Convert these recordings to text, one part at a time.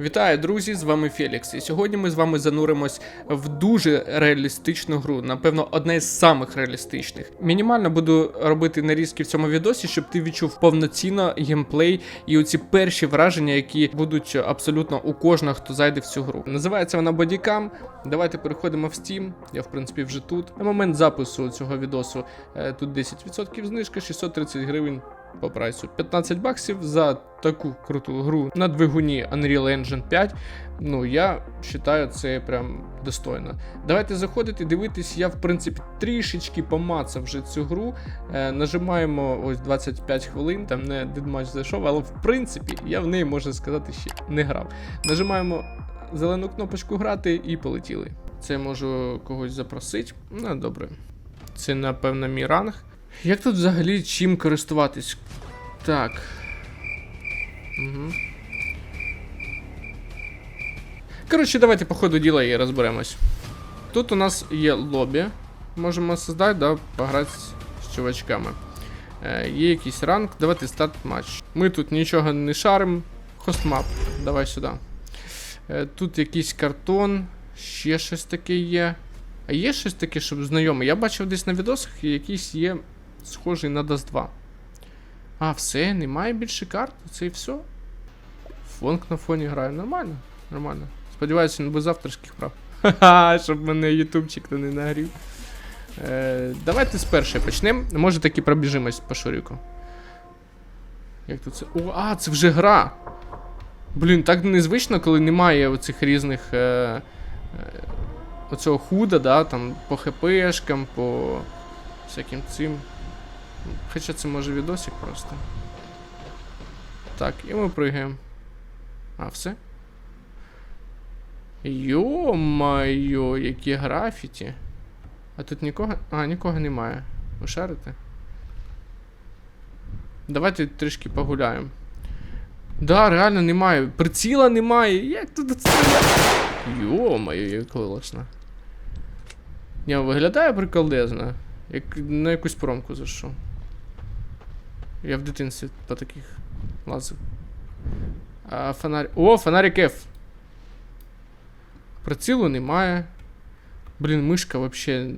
Вітаю, друзі! З вами Фелікс. І сьогодні ми з вами зануримось в дуже реалістичну гру. Напевно, одна із самих реалістичних. Мінімально буду робити нарізки в цьому відосі, щоб ти відчув повноцінно геймплей і оці перші враження, які будуть абсолютно у кожного, хто зайде в цю гру. Називається вона Bodycam. Давайте переходимо в Steam. Я в принципі вже тут. На момент запису цього відосу е, тут 10% знижка, 630 гривень по прайсу 15 баксів за таку круту гру на двигуні Unreal Engine 5. Ну, я вважаю, це прям достойно. Давайте заходити, дивитись. Я, в принципі, трішечки помацав вже цю гру. Е, нажимаємо ось 25 хвилин, там не дедматч зайшов, але в принципі я в неї можна сказати ще не грав. Нажимаємо зелену кнопочку грати і полетіли. Це можу когось запросити. Ну, добре. Це, напевно, мій ранг. Як тут взагалі чим користуватись? Так. Угу. Коротше, давайте по ходу діла і розберемось. Тут у нас є лобі. Можемо создати, да, пограти з чувачками. Е, є якийсь ранг. Давайте старт матч. Ми тут нічого не шарим. Хостмап. Давай сюди. Е, тут якийсь картон, ще щось таке є. А є щось таке, щоб знайоме? Я бачив десь на відосах, якийсь є схожий на DOS 2. А, все, немає більше карт, це і все. Фонк на фоні грає. Нормально, нормально. Сподіваюся, не без авторських прав. Ха-ха, щоб мене ютубчик не нагрів. Е, давайте з першої почнемо. Може таки пробіжимось по шуріку. Як тут це. О, а, це вже гра! Блін, так незвично, коли немає оцих різних. Е, е, оцього худа, да, там по хпшкам, по всяким цим. Хоча це може відосик просто. Так, і ми пригаємо. А, все? Йо-майо, які графіті. А тут нікого. А, нікого немає. Ви шарите? Давайте трішки погуляємо. Да, реально немає. Приціла немає. Як тут це? Йо-моє, як класно. Ні, виглядає приколдезно. Як на якусь промку зайшов. Я в дитинстві по таких лазив. А фонарик. О, фонарик F. Прицілу немає. Блін, мишка вообще.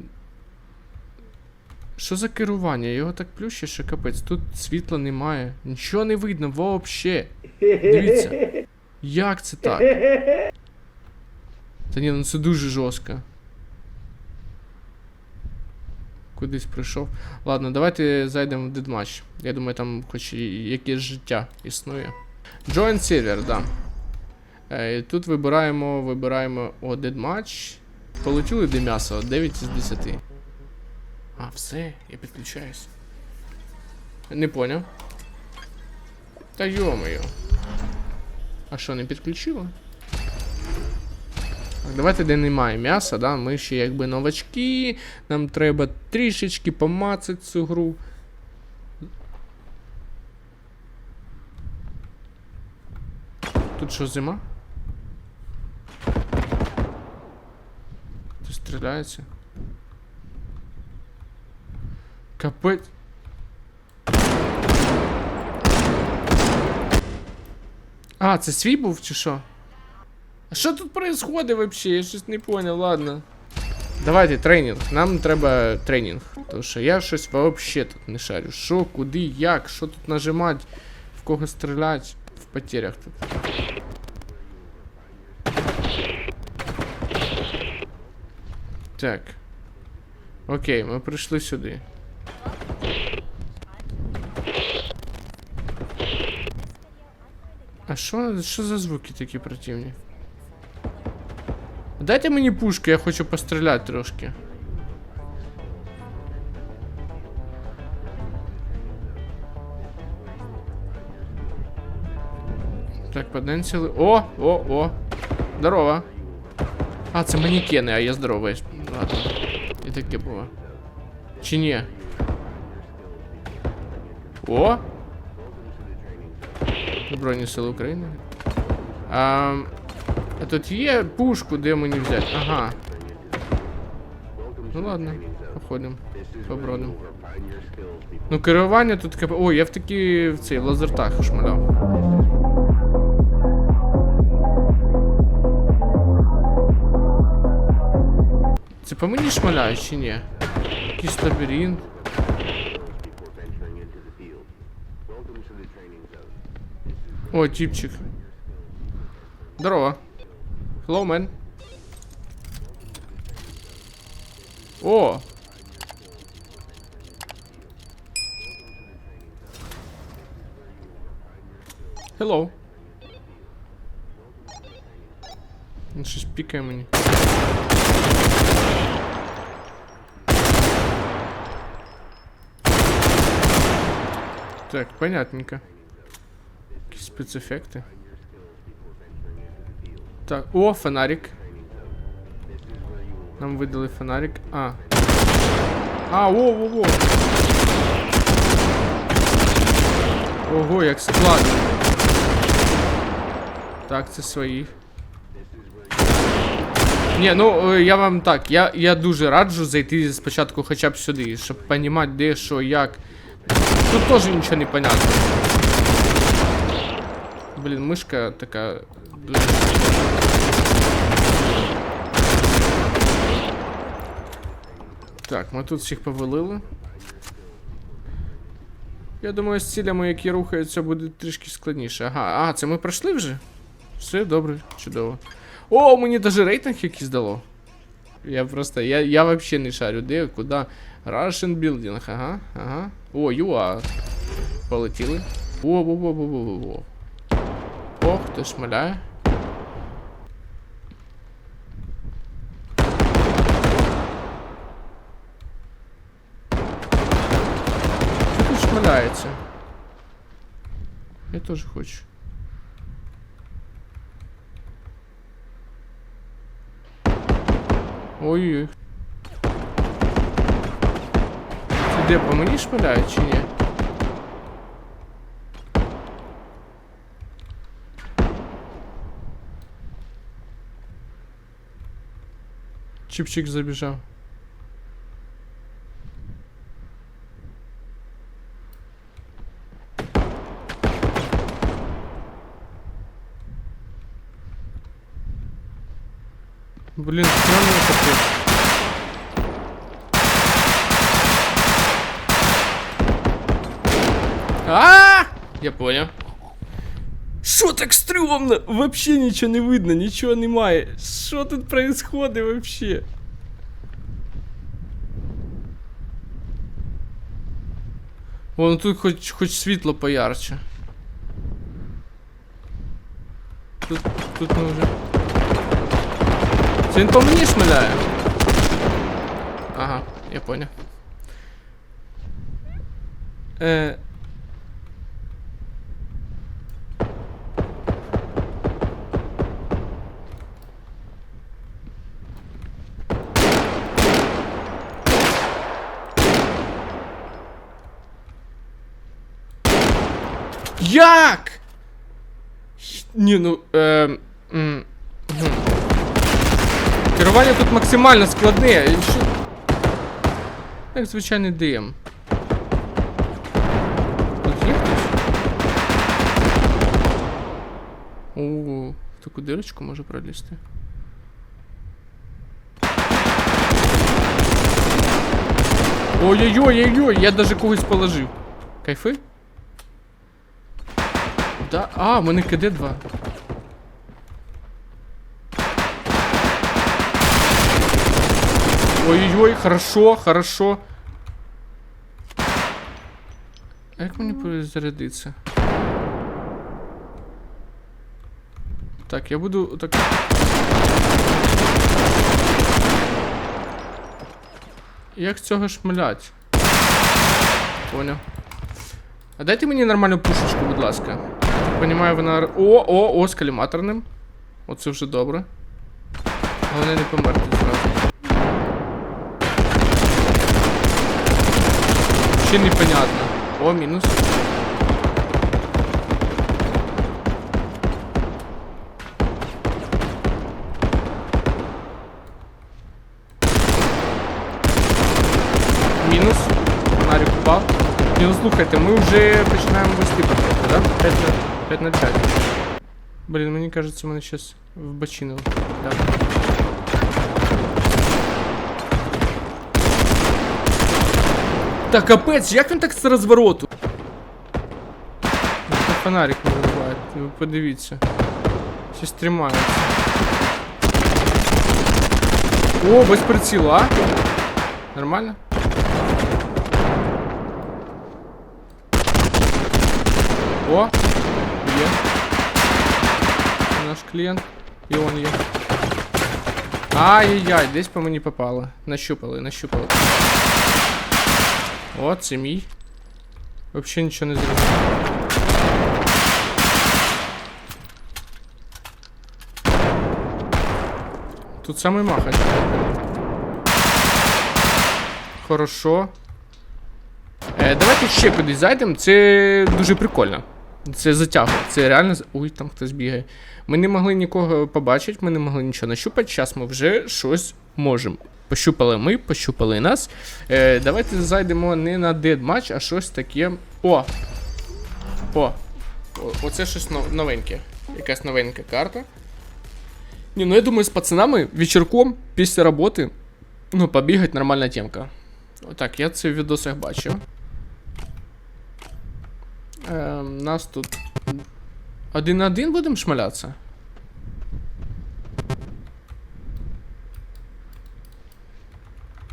Що за керування? Його так плющить, що капець. Тут світла немає. Нічого не видно вообще. Дивіться. Як це так? Та ні, ну це дуже жорстко. Кудись прийшов. Ладно, давайте зайдемо в дедматч. Я думаю, там хоч якесь життя існує. Join server, да. Е, тут вибираємо, вибираємо о, дедматч. Полетіли де м'ясо, 9 із 10. А, все, я підключаюсь. Не поняв. Та йо-моє. А що, не підключило? Так, давайте де немає м'яса, да? Ми ще якби новачки. Нам треба трішечки помацати цю гру. Тут що зима? Тут стріляється. Капець. А, це свій був чи що? Що тут происходит вообще? Я щось не понял, ладно. Давайте тренінг. Нам треба тренінг. Тому що я щось вообще тут не шарю. Що, куди, як, що тут нажимати, в кого стріляти, в потерях тут. Так. Окей, ми прийшли сюди. А що, що за звуки такі противні? Дайте мені пушку, я хочу постріляти трошки. Так, поденсили. О, о, о. Здорово. А, це манекени, а я здоровий. Ладно. І таке було. Чи ні? О! Збройні сили України. А, а тут є пушку, де мені взяти? Ага. Ну ладно, походимо. Побродимо. Ну, керування тут кап... Ой, я в такі в цей лазертах шмаляв. Це по мені шмаляють чи ні? Якийсь лабіринт. О, тіпчик. Здорово. Hello, man. О! Hello. Він щось пікає мені. Так, понятненько. Якісь спецефекти. Так, о, фонарик. Нам видали фонарик. А. А, во, во, во. Ого, як складно. Так, це свої. Ні, ну е, я вам так, я, я дуже раджу зайти спочатку хоча б сюди, щоб розуміти, де, що, як. Тут теж нічого не понятно. Блін, мишка така дуже. Так, ми тут всіх повалили. Я думаю, з цілями, які рухаються, буде трішки складніше. Ага, а, це ми пройшли вже? Все, добре, чудово. О, мені даже рейтинг якийсь дало. Я просто, я, я вообще не шарю, де, куди. Russian Building, ага, ага. О, ЮА. Полетіли. О, во, во, во, во, во, во. Ох, ти шмаляє. Що тут шмаляється? Я теж хочу. Ой-ой. Це де по мені шмаляють чи ні? Чипчик Блин, странно капец. А! Я понял. Що так стрьомно? Вообще нічого не видно, нічого немає. Що тут происходит вообще? Вон тут хоч, хоч світло поярче. Тут, тут ми вже. Це він по мені шмаляє. Ага, я понял. Е... Як? Ні, ну. Е. Керування тут максимально складне. що- Як звичайний ДМ. Тут є хтось? О, в таку дирочку може пролізти. Ой-ой-ой-ой-ой, я даже когось положив. Кайфи? Да, а, в мене КД 2. Ой-ой-ой, хорошо, хорошо. Як мені перезарядитися? Так, я буду так. Як цього шмалять? Поняв. А дайте мені нормальну пушечку, будь ласка. Понімаю, вона. О, о, о, з каліматорним. Оце вже добре. Головне не померти Ще непонятно. О, мінус. Мінус. Фонарик упав. Ні, ну слухайте, ми вже починаємо вести пакети, да? 5 на, 5 на 5. Блін, мені кажеться, мене щас вбочинило. Да. Та капець, як він так з розвороту? Це фонарик не вибиває, ви подивіться. Щось тримається. О, без приціла, а? Нормально? О, є. Наш клієнт. І он є. Ай-яй-яй, десь по мені попало. Нащупали, нащупали. О, це мій. Вообще нічого не зробив. Тут самий махать. Хорошо. Е, давайте ще кудись зайдемо. Це дуже прикольно. Це затягує. Це реально. Ой, там хтось бігає. Ми не могли нікого побачити, ми не могли нічого нащупати. Зараз ми вже щось можемо. Пощупали ми, пощупали нас. Е, давайте зайдемо не на дедматч, а щось таке. О! О! Оце щось новеньке. Якась новенька карта. Ні, ну я думаю, з пацанами вечірком після роботи. Ну, побігать нормальна темка. Отак, я це в відосах бачив. Е, нас тут. Один на один будемо шмалятися?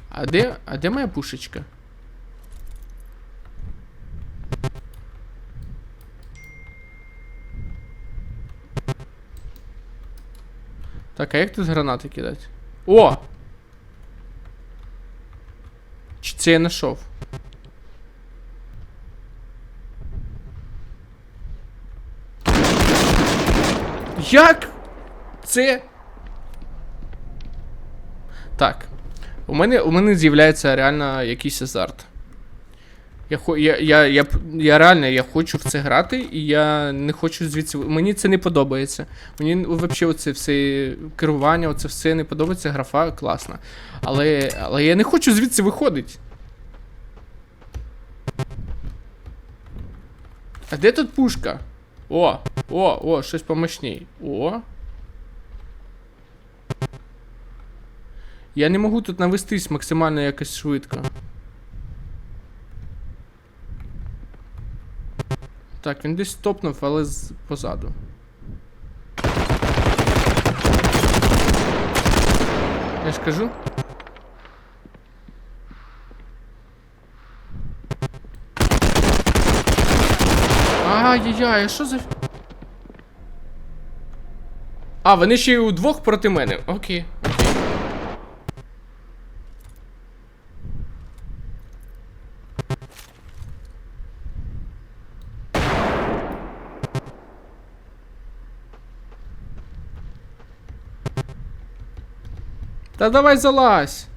А де, а де моя пушечка? Так, а як тут гранати кидати? О! Чи це я знайшов? Як? Це. Так. У мене, у мене з'являється реально якийсь азарт. Я, я, я, я, я реально я хочу в це грати, і я не хочу звідси. Мені це не подобається. Мені взагалі оце все керування, оце все не подобається, графа класна. Але, але я не хочу звідси виходити. А де тут пушка? О, о, о, щось помощней. О. Я не можу тут навестись максимально якось швидко. Так, він десь стопнув, але позаду. Я ж кажу. Ай-яй-яй, а що за. А, вони ще й удвох проти мене. Окей, окей. Та давай залазь.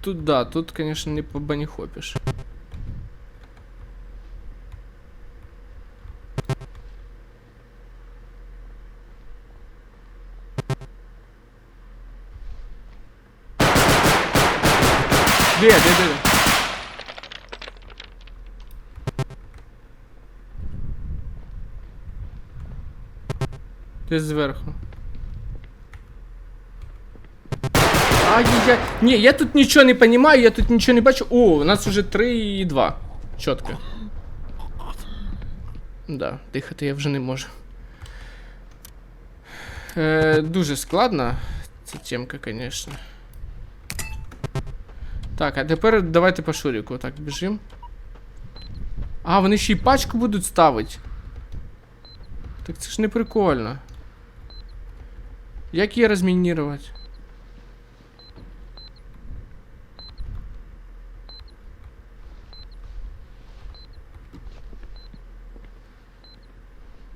Тут да, тут, конечно, не по Десь зверху. Ай-яй-яй. Ні, я тут нічого не понимаю, я тут нічого не бачу. О, у нас уже 3 і 2. Чітко. Да, дихати я вже не можу. Е, дуже складна ця темка, звісно. Так, а тепер давайте по шуріку. Так, біжим. А, вони ще й пачку будуть ставити. Так це ж не прикольно. Як її розмінірувати?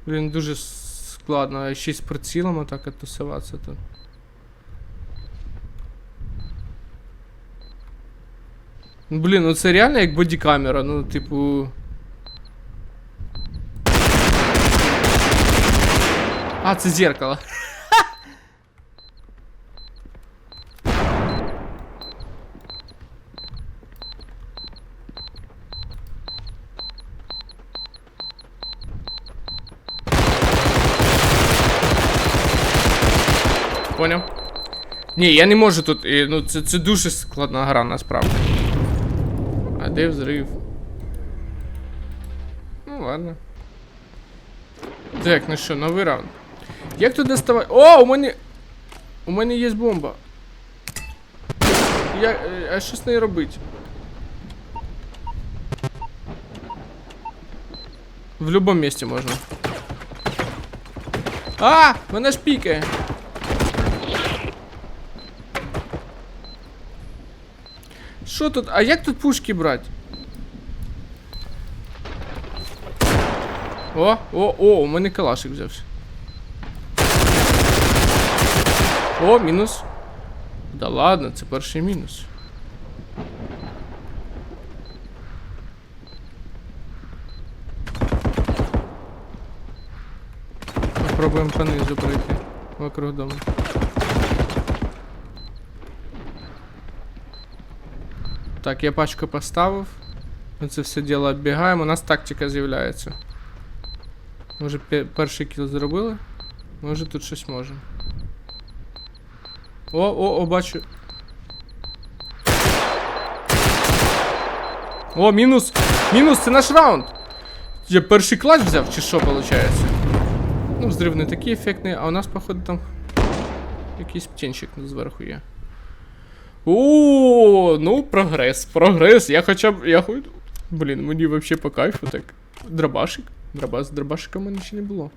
Блін, дуже складно, а ще й з прицілом отак тусуватися тут. Ну, Блін, ну це реально як бодікамера, ну, типу. А, це зеркало. Ні, я не можу тут. Ну, це, це дуже складна гра насправді. А де взрив? Ну ладно. Так, ну що, новий раунд. Як тут доставати. О, у мене. У мене є бомба. Я. е, А що з нею робити? В любом місці можна. А! Мене ж пікає. Що тут? А як тут пушки брати? О, о, о, у мене калашик взявся. О, мінус. Да ладно, це перший мінус. Попробуємо понизу пройти. Вокруг дому. Так, я пачку поставив. Ми це все діло оббігаємо. У нас тактика з'являється. Може пе- перший кіл зробили? Може тут щось можемо. О, о, о, бачу. О, мінус! Мінус, це наш раунд! Я перший клач взяв, чи що виходить? Ну, взрив не такий ефектний, а у нас, походу, там якийсь птенчик зверху є. О, ну прогрес, прогрес. Я хоча б. Я хоч. Блін, мені вообще по кайфу так. Дробашик. Дроба з дробашика в мене ще не було.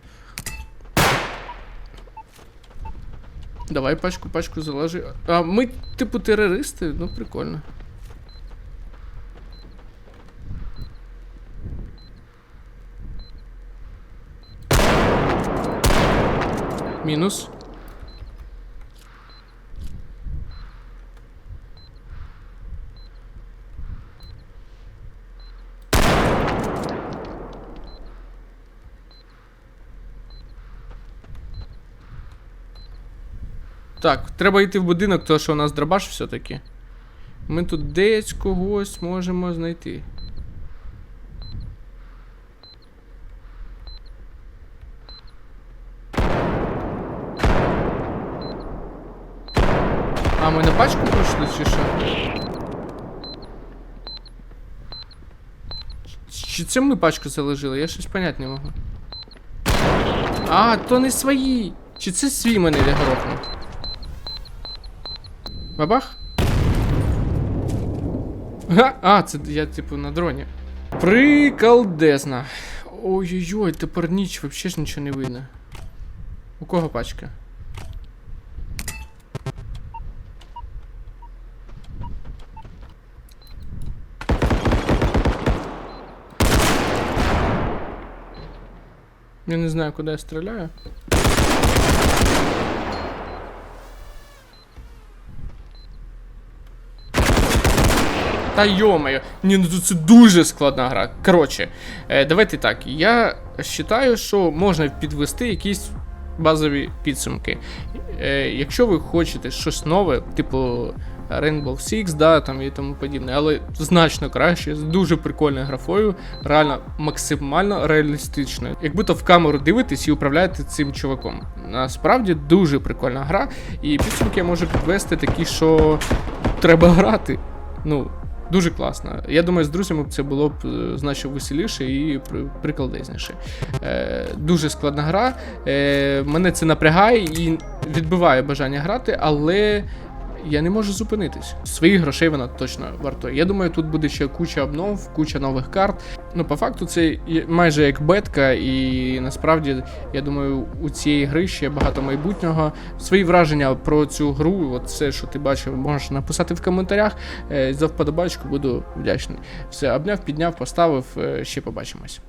Давай пачку, пачку заложи. А ми, типу, терористи, ну прикольно. Мінус. Так, треба йти в будинок, тому що у нас дробаш все-таки. Ми тут десь когось можемо знайти. А, ми на пачку пройшли чи що? Чи це ми пачку заложили? Я щось понять не можу. А, то не свої. Чи це свій мене грохнув? Бабах? Га? А, це я типу на дроні. Приколдесно. Ой-ой-ой, тепер ніч, вообще ж нічого не видно. У кого пачка? Я не знаю, куди я стріляю. Та йомаю. Ні, ну це дуже складна гра. Коротше, е, давайте так. Я вважаю, що можна підвести якісь базові підсумки. Е, якщо ви хочете щось нове, типу Rainbow Six, да, там і тому подібне, але значно краще, з дуже прикольною графою, реально максимально реалістичною. Як будто в камеру дивитесь і управляєте цим чуваком. Насправді дуже прикольна гра, і підсумки я можу підвести такі, що треба грати. Ну, Дуже класно. Я думаю, з друзями це було б е, значно веселіше і прикладезніше. Е, дуже складна гра. Е, мене це напрягає і відбиває бажання грати, але я не можу зупинитись. Своїх грошей вона точно вартує. Я думаю, тут буде ще куча обнов, куча нових карт. Ну, по факту, це майже як бетка, і насправді, я думаю, у цієї гри ще багато майбутнього. Свої враження про цю гру, от все, що ти бачив, можеш написати в коментарях. Е, За вподобачку буду вдячний. Все, обняв, підняв, поставив. Е, Ще побачимось.